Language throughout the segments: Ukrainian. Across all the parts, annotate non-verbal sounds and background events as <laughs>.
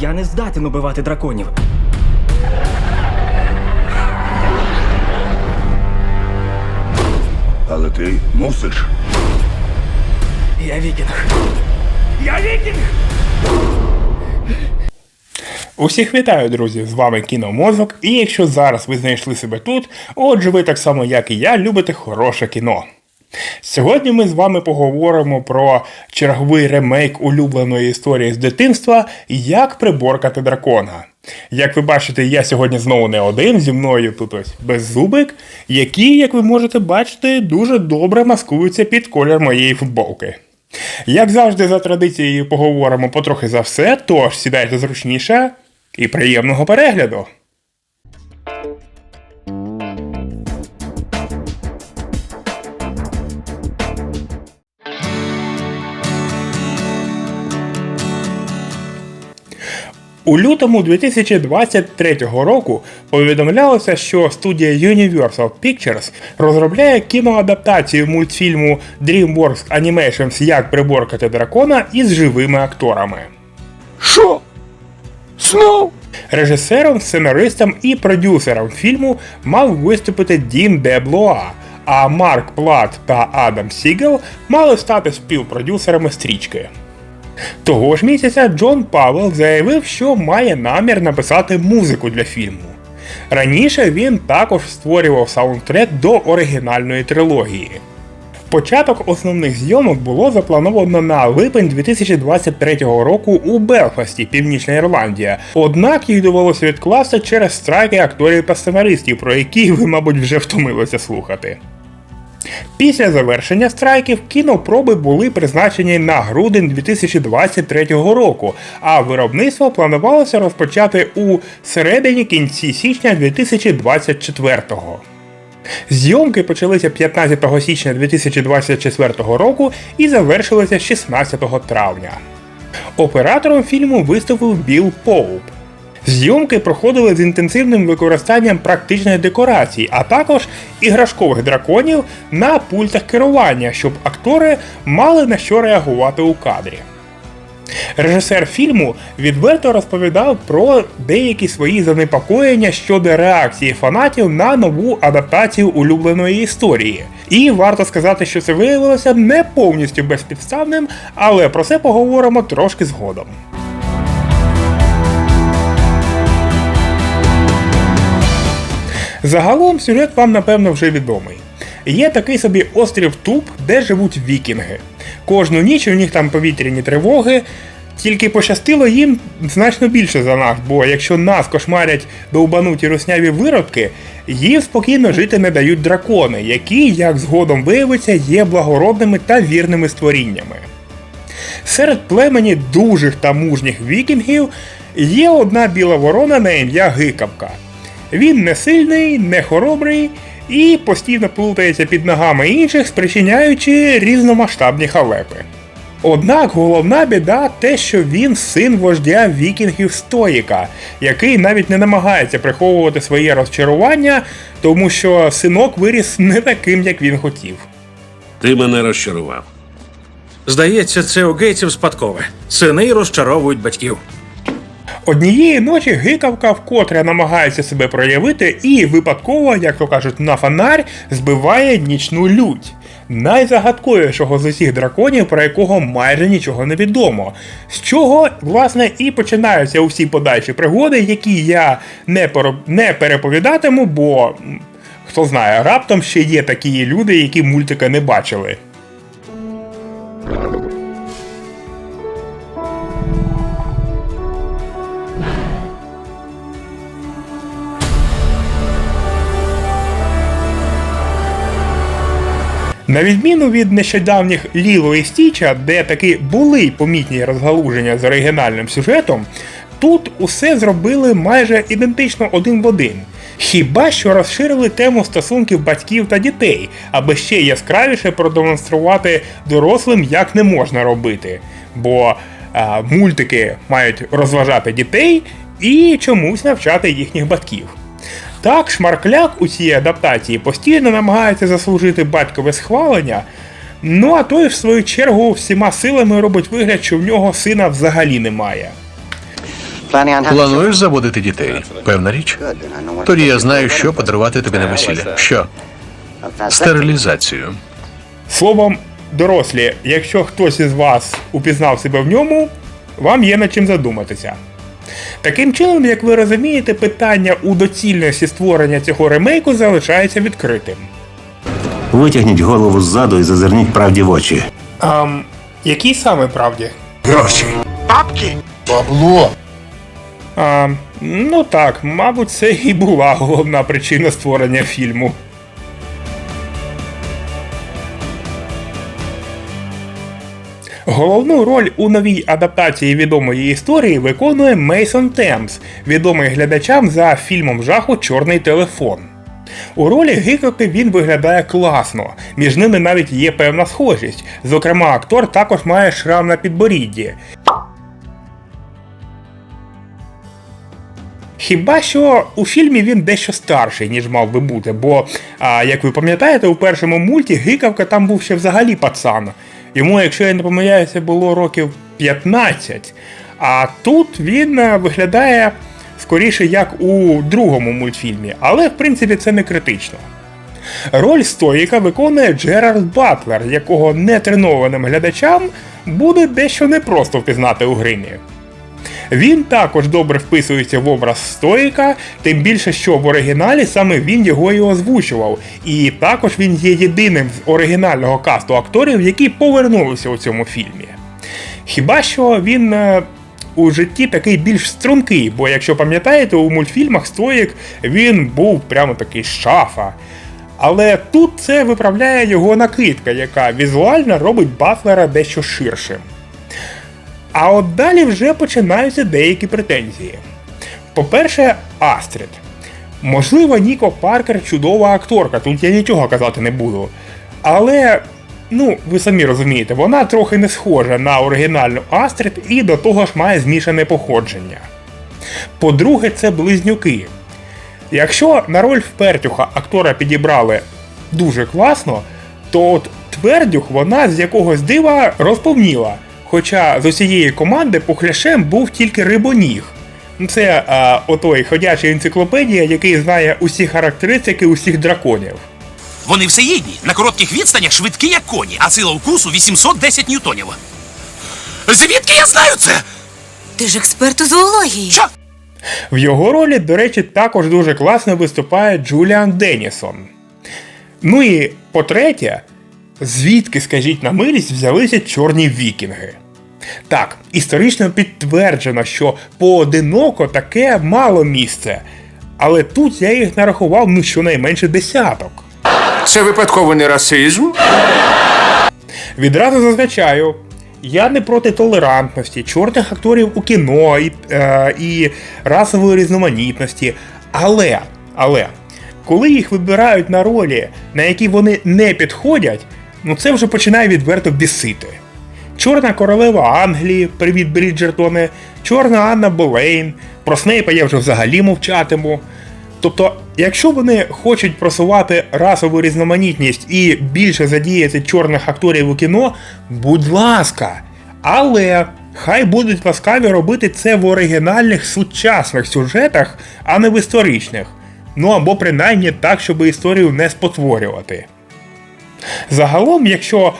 Я не здатен убивати драконів. Але ти мусиш. Я вікінг. Я вікінг! Усіх вітаю, друзі! З вами Кіномозок, і якщо зараз ви знайшли себе тут, отже ви так само, як і я, любите хороше кіно. Сьогодні ми з вами поговоримо про черговий ремейк улюбленої історії з дитинства Як приборкати дракона. Як ви бачите, я сьогодні знову не один, зі мною тут ось беззубик, який, як ви можете бачити, дуже добре маскується під колір моєї футболки. Як завжди, за традицією поговоримо потрохи за все, тож сідайте зручніше і приємного перегляду. У лютому 2023 року повідомлялося, що студія Universal Pictures розробляє кіноадаптацію мультфільму DreamWorks Animations Як приборкати дракона із живими акторами. Що? Знов? Режисером, сценаристом і продюсером фільму мав виступити Дін Де Блуа, а Марк Плат та Адам Сігел мали стати співпродюсерами стрічки. Того ж місяця Джон Павел заявив, що має намір написати музику для фільму. Раніше він також створював саундтрек до оригінальної трилогії. Початок основних зйомок було заплановано на липень 2023 року у Белфасті, Північна Ірландія. Однак їх довелося відкласти через страйки акторів та сценаристів, про які ви, мабуть, вже втомилися слухати. Після завершення страйків кінопроби були призначені на грудень 2023 року, а виробництво планувалося розпочати у середині кінці січня 2024-го. Зйомки почалися 15 січня 2024 року і завершилися 16 травня. Оператором фільму виступив Білл Поуп. Зйомки проходили з інтенсивним використанням практичних декорацій, а також іграшкових драконів на пультах керування, щоб актори мали на що реагувати у кадрі. Режисер фільму відверто розповідав про деякі свої занепокоєння щодо реакції фанатів на нову адаптацію улюбленої історії. І варто сказати, що це виявилося не повністю безпідставним, але про це поговоримо трошки згодом. Загалом сюжет вам напевно вже відомий. Є такий собі острів Туп, де живуть вікінги. Кожну ніч у них там повітряні тривоги. Тільки пощастило їм значно більше за нас, бо якщо нас кошмарять довбануті русняві виродки, їм спокійно жити не дають дракони, які, як згодом виявиться, є благородними та вірними створіннями. Серед племені дужих та мужніх вікінгів є одна біла ворона на ім'я Гикавка. Він не сильний, не хоробрий і постійно плутається під ногами інших, спричиняючи різномасштабні халепи. Однак головна біда те, що він син вождя вікінгів Стоїка, який навіть не намагається приховувати своє розчарування, тому що синок виріс не таким, як він хотів. Ти мене розчарував. Здається, це у гейтсів спадкове. Сини розчаровують батьків. Однієї ночі гикавка вкотре намагається себе проявити і випадково, як то кажуть, на фонарь збиває нічну лють. Найзагадковішого з усіх драконів, про якого майже нічого не відомо. З чого, власне, і починаються усі подальші пригоди, які я не, перо- не переповідатиму, бо хто знає, раптом ще є такі люди, які мультика не бачили. На відміну від нещодавніх Ліло і Стіча, де таки були помітні розгалуження з оригінальним сюжетом, тут усе зробили майже ідентично один в один. Хіба що розширили тему стосунків батьків та дітей, аби ще яскравіше продемонструвати дорослим, як не можна робити. Бо а, мультики мають розважати дітей і чомусь навчати їхніх батьків. Так, Шмаркляк у цій адаптації постійно намагається заслужити батькове схвалення, ну а той, в свою чергу, всіма силами робить вигляд, що в нього сина взагалі немає. Плануєш заводити дітей? Певна річ. Тоді я знаю, що подарувати тобі на весілля. Що? Стерилізацію. Словом, дорослі, якщо хтось із вас упізнав себе в ньому, вам є над чим задуматися. Таким чином, як ви розумієте, питання у доцільності створення цього ремейку залишається відкритим. Витягніть голову ззаду і зазирніть правді в очі. Ам, якій саме правді? Гроші. Бабки. Бабло. А, ну так, мабуть, це і була головна причина створення фільму. Головну роль у новій адаптації відомої історії виконує Мейсон Темс, відомий глядачам за фільмом жаху Чорний телефон. У ролі Гикоки він виглядає класно, між ними навіть є певна схожість. Зокрема, актор також має шрам на підборідді, Хіба що у фільмі він дещо старший, ніж мав би бути, бо, а, як ви пам'ятаєте, у першому мульті Гикавка там був ще взагалі пацан. Йому, якщо я не помиляюся, було років 15. А тут він е, виглядає скоріше як у другому мультфільмі, але в принципі це не критично. Роль стоїка виконує Джерард Батлер, якого нетренованим глядачам буде дещо непросто впізнати у гримі. Він також добре вписується в образ стоїка, тим більше, що в оригіналі саме він його і озвучував. І також він є єдиним з оригінального касту акторів, які повернулися у цьому фільмі. Хіба що він е, у житті такий більш стрункий, бо якщо пам'ятаєте, у мультфільмах Стоїк він був прямо такий шафа. Але тут це виправляє його накидка, яка візуально робить Батлера дещо ширшим. А от далі вже починаються деякі претензії. По-перше, Астрід. Можливо, Ніко Паркер чудова акторка, тут я нічого казати не буду. Але, ну, ви самі розумієте, вона трохи не схожа на оригінальну Астрід і до того ж має змішане походження. По-друге, це близнюки. Якщо на роль впертюха актора підібрали дуже класно, то от твердюх вона з якогось дива розповніла. Хоча з усієї команди пухляшем був тільки рибоніг. Ну, Це а, отой ходяча енциклопедія, який знає усі характеристики усіх драконів. Вони всеїдні, на коротких відстанях швидкі, як коні, а сила укусу 810 ньютонів. Звідки я знаю це? Ти ж експерт у зоології. Що? В його ролі, до речі, також дуже класно виступає Джуліан Денісон. Ну і по-третє, звідки, скажіть на милість, взялися чорні вікінги? Так, історично підтверджено, що поодиноко таке мало місце. Але тут я їх нарахував ну щонайменше десяток. Це випадково не расизм? Відразу зазначаю, я не проти толерантності, чорних акторів у кіно і, е, і расової різноманітності. Але, але, коли їх вибирають на ролі, на які вони не підходять, ну це вже починає відверто бісити. Чорна королева Англії, привіт Бріджертоне, Чорна Анна Болейн, про Снейпа я вже взагалі мовчатиму. Тобто, якщо вони хочуть просувати расову різноманітність і більше задіяти чорних акторів у кіно, будь ласка. Але хай будуть ласкаві робити це в оригінальних сучасних сюжетах, а не в історичних. Ну або принаймні так, щоб історію не спотворювати. Загалом, якщо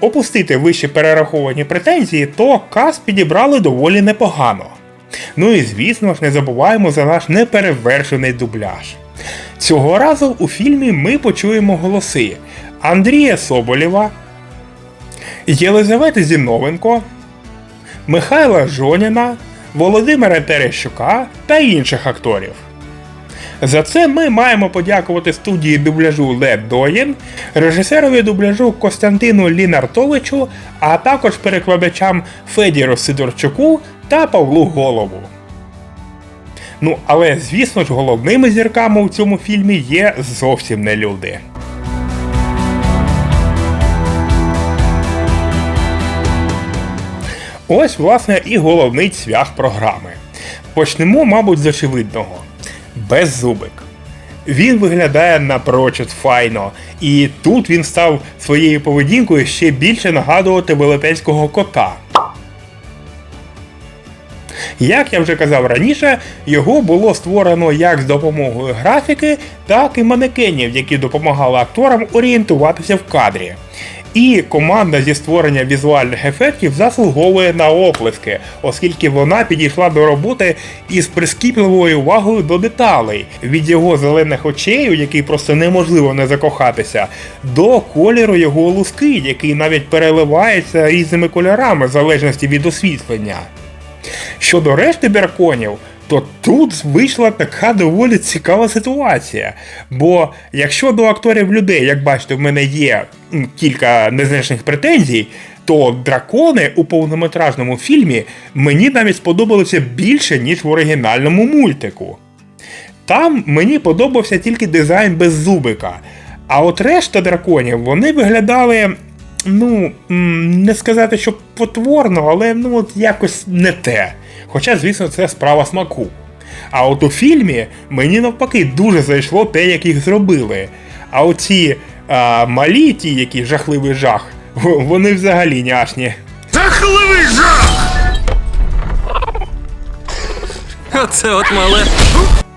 опустити вище перераховані претензії, то кас підібрали доволі непогано. Ну і звісно ж не забуваємо за наш неперевершений дубляж. Цього разу у фільмі ми почуємо голоси Андрія Соболєва, Єлизавети Зіновенко, Михайла Жоніна, Володимира Терещука та інших акторів. За це ми маємо подякувати студії дубляжу Лед Доєн, режисерові дубляжу Костянтину Лінартовичу, а також перекладачам Федіру Сидорчуку та Павлу Голову. Ну, але звісно ж, головними зірками у цьому фільмі є зовсім не люди. Ось, власне, і головний цвях програми. Почнемо, мабуть, з очевидного. Беззубик. Він виглядає напрочуд файно, і тут він став своєю поведінкою ще більше нагадувати велетенського кота. Як я вже казав раніше, його було створено як з допомогою графіки, так і манекенів, які допомагали акторам орієнтуватися в кадрі. І команда зі створення візуальних ефектів заслуговує на оплески, оскільки вона підійшла до роботи із прискіпливою увагою до деталей, від його зелених очей, у який просто неможливо не закохатися, до кольору його луски, який навіть переливається різними кольорами в залежності від освітлення. Щодо решти драконів, то тут вийшла така доволі цікава ситуація. Бо якщо до акторів людей, як бачите, в мене є кілька незначних претензій, то дракони у повнометражному фільмі мені навіть сподобалися більше, ніж в оригінальному мультику. Там мені подобався тільки дизайн без зубика. А от решта драконів вони виглядали, ну, не сказати, що потворно, але ну от якось не те. Хоча, звісно, це справа смаку. А от у фільмі мені навпаки дуже зайшло те, як їх зробили. А оці а, малі, ті, які жахливий жах, <laughs> вони взагалі няшні. Жахливий жах! Оце от мале.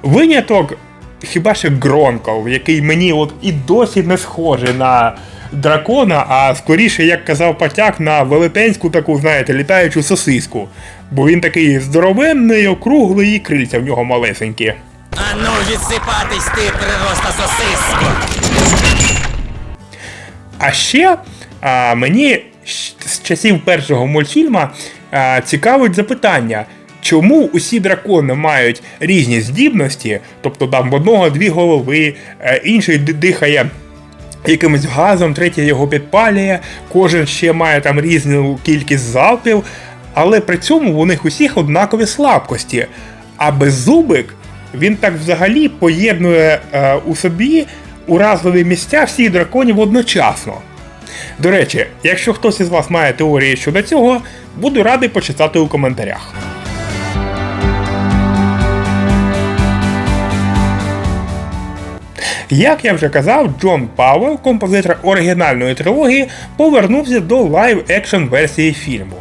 Виняток хіба що Гронков, який мені от і досі не схожий на дракона, а скоріше, як казав Патяк, на велетенську таку, знаєте, літаючу сосиску. Бо він такий здоровенний, округлий і крильця в нього малесенькі. Ану, відсипатись ти, прироста сосиску! А ще а, мені з часів першого мультфільма а, цікавить запитання, чому усі дракони мають різні здібності, тобто там в одного дві голови, е, інший дихає. Якимось газом, третій його підпалює, кожен ще має там різну кількість залпів, але при цьому у них усіх однакові слабкості. А беззубик він так взагалі поєднує е, у собі уразливі місця всіх драконів одночасно. До речі, якщо хтось із вас має теорії щодо цього, буду радий почитати у коментарях. Як я вже казав, Джон Пауелл, композитор оригінальної трилогії, повернувся до лайв-екшн версії фільму.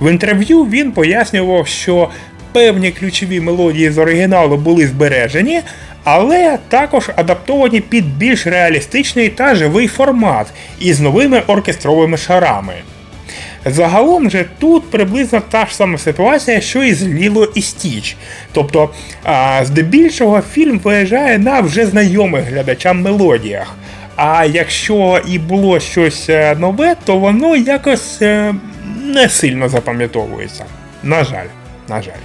В інтерв'ю він пояснював, що певні ключові мелодії з оригіналу були збережені, але також адаптовані під більш реалістичний та живий формат із новими оркестровими шарами. Загалом же тут приблизно та ж сама ситуація, що і з Ліло і Стіч. Тобто, а, здебільшого фільм виїжджає на вже знайомих глядачам мелодіях. А якщо і було щось е, нове, то воно якось е, не сильно запам'ятовується. На жаль, на жаль.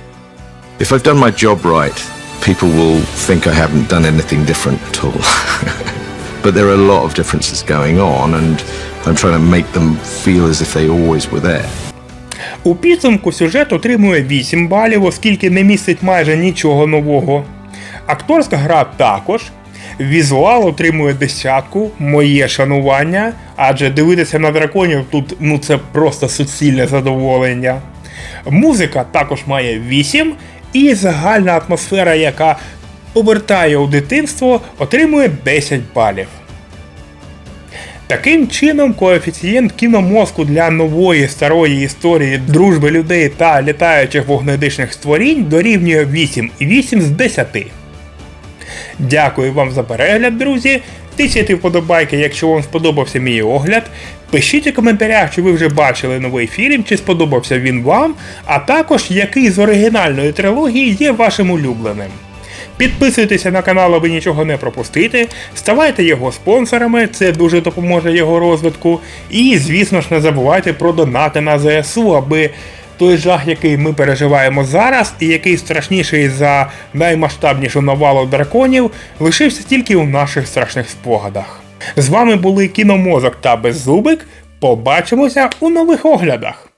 If I've done my job right, people will think I haven't done anything different at all. <laughs> but there are a lot of differences going on, and I'm trying to make them feel as if they always were there. У підсумку сюжет отримує 8 балів, оскільки не містить майже нічого нового. Акторська гра також. Візуал отримує десятку, моє шанування, адже дивитися на драконів тут ну це просто суцільне задоволення. Музика також має 8, і загальна атмосфера, яка повертає у дитинство, отримує 10 балів. Таким чином, коефіцієнт кіномозку для нової старої історії дружби людей та літаючих вогнедишних створінь дорівнює 8,8 з 10. Дякую вам за перегляд, друзі. Тисяйте вподобайки, якщо вам сподобався мій огляд. Пишіть у коментарях, чи ви вже бачили новий фільм, чи сподобався він вам, а також який з оригінальної трилогії є вашим улюбленим. Підписуйтеся на канал, аби нічого не пропустити, ставайте його спонсорами, це дуже допоможе його розвитку. І, звісно ж, не забувайте про донати на ЗСУ, аби той жах, який ми переживаємо зараз, і який страшніший за наймасштабнішу навалу драконів, лишився тільки у наших страшних спогадах. З вами були Кіномозок та Беззубик. Побачимося у нових оглядах.